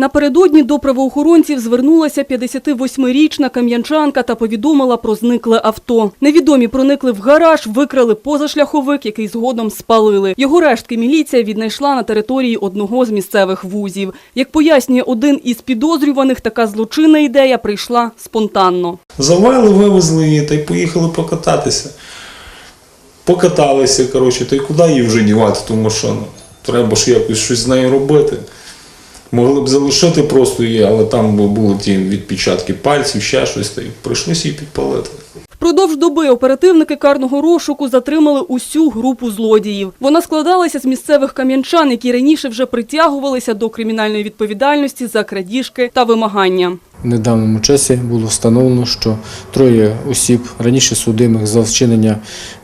Напередодні до правоохоронців звернулася 58-річна кам'янчанка та повідомила про зникле авто. Невідомі проникли в гараж, викрали позашляховик, який згодом спалили. Його рештки міліція віднайшла на території одного з місцевих вузів. Як пояснює один із підозрюваних, така злочинна ідея прийшла спонтанно. Завели, вивезли її та й поїхали покататися. Покаталися, коротше, та й куди її вже дівати ту машину? Треба ж якось щось з нею робити. Могли б залишити просто її, але там були ті відпечатки пальців, ще щось, та й прийшлося її підпалити. Впродовж доби оперативники карного розшуку затримали усю групу злодіїв. Вона складалася з місцевих кам'янчан, які раніше вже притягувалися до кримінальної відповідальності за крадіжки та вимагання. В недавньому часі було встановлено, що троє осіб раніше судимих за вчинення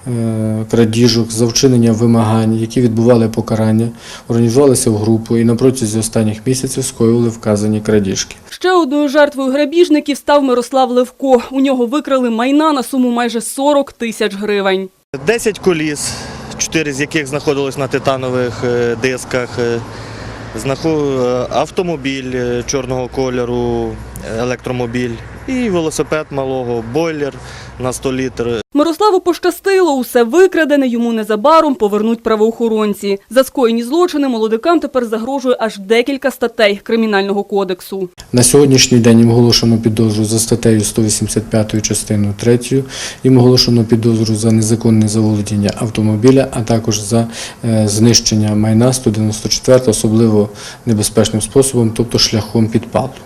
е, крадіжок, за вчинення вимагань, які відбували покарання, організувалися в групу і на протязі останніх місяців скоювали вказані крадіжки. Ще одною жертвою грабіжників став Мирослав Левко. У нього викрали майна на суму майже 40 тисяч гривень. 10 коліс, 4 з яких знаходились на титанових е, дисках, е, автомобіль е, чорного кольору, електромобіль і велосипед малого, бойлер на 100 літр. Мирославу пощастило, усе викрадене йому незабаром повернуть правоохоронці. За скоєні злочини молодикам тепер загрожує аж декілька статей Кримінального кодексу. На сьогоднішній день їм оголошено підозру за статтею 185 частиною 3, їм оголошено підозру за незаконне заволодіння автомобіля, а також за е, знищення майна 194, особливо небезпечним способом, тобто шляхом підпалу.